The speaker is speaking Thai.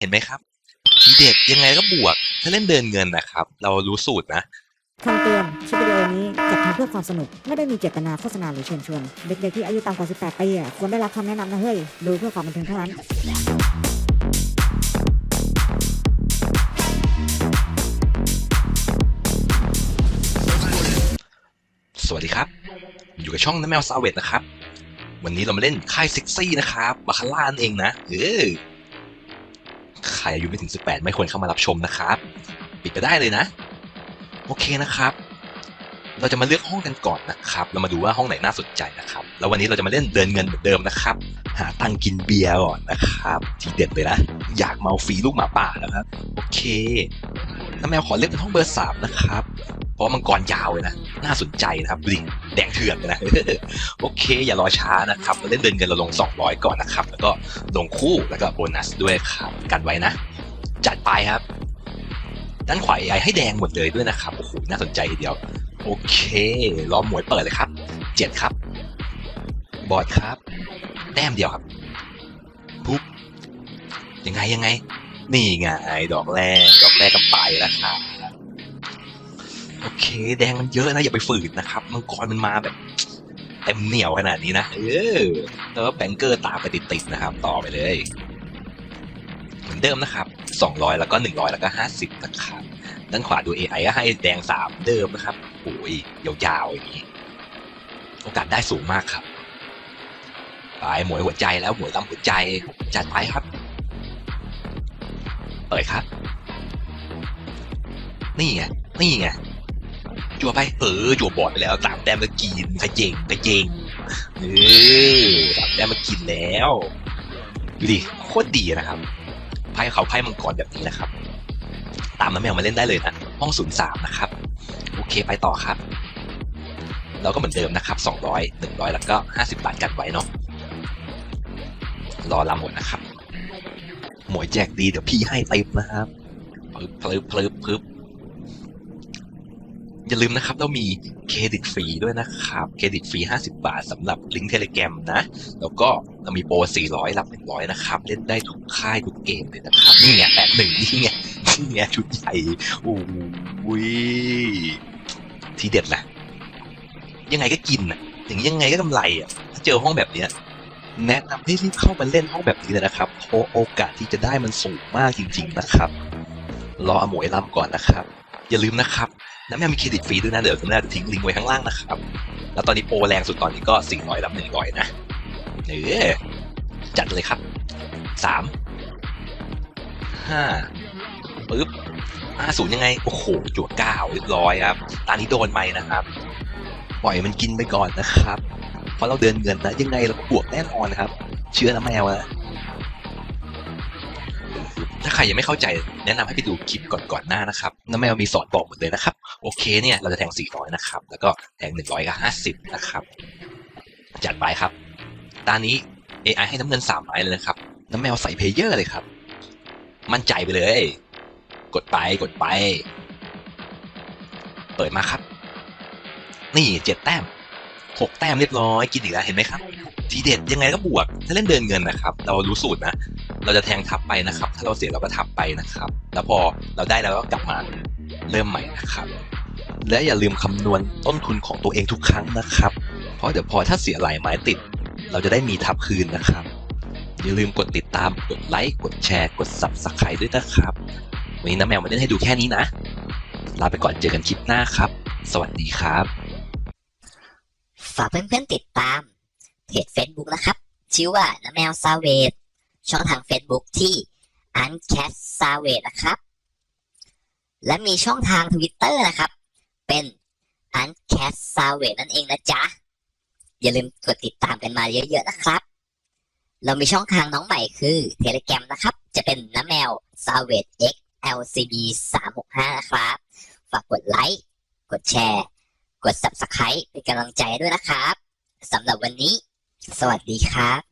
เห็นไหมครับทีเด็ดยังไงก็บวก ถ้าเล่นเดินเงินนะครับ เรารู้สูตรนะคำเตือนคลิปวิดีโอนี้จัดทำเพื่อความสนุก ไม่ได้มีเจตนาโฆษณาหรือเชิญชวน เด็กๆที่อายุต่ำกว่า 18 ปีอะควรได้รับคำแนะนำนะเฮ้ย ดูเพื่อความบันเทิงเท่านั้น สวัสดีครับ อยู่กับช่องน้ำแมวซาเวตนะครับ วันนี้เรามาเล่นค่ายเซ็กซี่นะครับ บาคาร่านั่นเองนะ เออ ใครอายุไม่ถึง 18 ไม่ควรเข้ามารับชมนะครับ ปิดไปได้เลยนะ โอเคนะครับ เราจะมาเลือกห้องกันก่อนนะครับ เรามาดูว่าห้องไหนน่าสนใจนะครับ แล้ววันนี้เราจะมาเล่นเดินเงินเหมือนเดิมนะครับ หาตังกินเบียร์ก่อนนะครับ ทีเด็ดเลยนะ อยากเมาฟรีลูกหมาป่าแล้วครับ โอเคน้ำแมวขอเลือกเป็นห้องเบอร์สามนะครับ ราะมังกรยาวเลยนะ น่าสนใจนะครับดูดิแดงเถื่อนเลยนะ โอเค อย่ารอช้านะครับเล่นเดินเงินเราลง 200 ก่อนนะครับ แล้วก็ลงคู่แล้วก็โบนัสด้วยครับกันไว้นะ จัดไปครับด้านขวา AI ให้แดงหมดเลยด้วยนะครับโอ้โหน่าสนใจทีเดียว โอเคล้อมหมวยเปิดเลยครับเจ็ดครับ บอดครับ แต้มเดียวครับปุ๊บยังไงยังไง นี่ไงดอกแรก ดอกแรกก็ไปแล้วครับ โอเค แดงมันเยอะนะ อย่าไปฝืนนะครับ มังกรมันมาแบบเต็มเหนียวขนาดนี้นะ เออ แล้วก็แบงเกอร์ตามไปติดๆนะครับ ต่อไปเลย เหมือนเดิมนะครับ 200 แล้วก็ 100 แล้วก็ 50 นะครับด้านขวาดู AI ก็ให้แดง 3 เดิมนะครับโอ้ยยาวๆอย่างนี้ โอกาสได้สูงมากครับไปหมวยหัวใจแล้วหมวยลำหัวใจจัดไปครับ เปิดครับ นี่ไง นี่ไง จั่วไป เออจั่วบอดไปแล้วสามแต้มมากินขเจงขเจงเออสามแต้มมากินแล้วดูดิโคตรดีนะครับไพ่เขาไพ่มังกรแบบนี้นะครับ ตามน้ำแมวมาเล่นได้เลยนะห้องศูนย์สามนะครับ โอเคไปต่อครับเราก็เหมือนเดิมนะครับ200 100 แล้วก็ 50 บาทกันไว้เนาะ รอลำหมดนะครับ หมวยแจกดีเดี๋ยวพี่ให้เต็มนะครับ พึบพึบพึบพึบ อย่าลืมนะครับเรามีเครดิตฟรีด้วยนะครับ เครดิตฟรี 50 บาทสำหรับลิงก์เทเลแกรมนะ แล้วก็เรามีโปร 400 รับ 100 นะครับ เล่นได้ทุกค่ายทุกเกมเลยนะครับ นี่ไงแปดหนึ่งนี่ไงนี่ไงชุดใหญ่โอ้ยทีเด็ดแหละยังไงก็กินอะอย่างยังไงก็กำไรอะถ้าเจอห้องแบบเนี้ยแนะนำให้รีบเข้ามาเล่นห้องแบบนี้เลยนะครับเพราะโอกาสที่จะได้มันสูงมากจริง ๆ นะครับ รออโมวยลำก่อนนะครับ อย่าลืมนะครับ น้ำแม่มีเครดิตฟรีด้วยนะเดี๋ยวน้ำแม่จะทิ้งลิงก์ไว้ข้างล่างนะครับ แล้วตอนนี้โปรแรงสุดตอนนี้ก็400รับ100นะเออจัดเลยครับสามห้าปึ๊บห้าศูนย์ยังไง โอ้โหจั่วเก้าเรียบร้อยครับ ตอนนี้โดนไหมนะครับ ปล่อยมันกินไปก่อนนะครับ เพราะเราเดินเงินนะยังไงเราก็บวกแน่นอนนะครับ เชื่อนะแมวนะ ถ้าใครยังไม่เข้าใจแนะนำให้ไปดูคลิปก่อนๆหน้านะครับน้าแมวมีสอนบอกหมดเลยนะครับ โอเคเนี่ยเราจะแทง 400 นะครับ แล้วก็แทง100กับ50 นะครับ จัดไปครับตอนนี้ AI ให้น้ำเงินสามไม้เลยนะครับ น้ำแมวใส่เพเยอร์เลยครับ มั่นใจไปเลย กดไปกดไป เปิดมาครับ นี่เจ็ดแต้มหกแต้มเรียบร้อยกินอีกแล้วเห็นไหมครับ ทีเด็ดยังไงก็บวก ถ้าเล่นเดินเงินนะครับ เรารู้สูตรนะ เราจะแทงทับไปนะครับ ถ้าเราเสียเราก็ทับไปนะครับ แล้วพอเราได้แล้วก็กลับมาเริ่มใหม่นะครับ และอย่าลืมคำนวณต้นทุนของตัวเองทุกครั้งนะครับ เพราะเดี๋ยวพอถ้าเสียหลายไม้ติด เราจะได้มีทับคืนนะครับ อย่าลืมกดติดตาม กดไลค์ กดแชร์ กด subscribe ด้วยนะครับ วันนี้น้าแมวมาเล่นให้ดูแค่นี้นะ ลาไปก่อนเจอกันคลิปหน้าครับ สวัสดีครับ ฝากเพื่อนๆติดตามเพจ Facebook นะครับ ชื่อว่าน้ำแมวซาเวด ช่องทาง Facebook ที่ Uncast s a v a g e นะครับ และมีช่องทาง Twitter นะครับ เป็น Uncast s a v a g e นั่นเองนะจ๊ะ อย่าลืมกดติดตามกันมาเยอะๆนะครับ เรามีช่องทางน้องใหม่คือ Telegram นะครับ จะเป็นน้ำแมว s a v a g e X LCB 365นะครับ ฝากกดไลค์ กดแชร์ กด subscribe เป็นกำลังใจด้วยนะครับ สำหรับวันนี้ สวัสดีครับ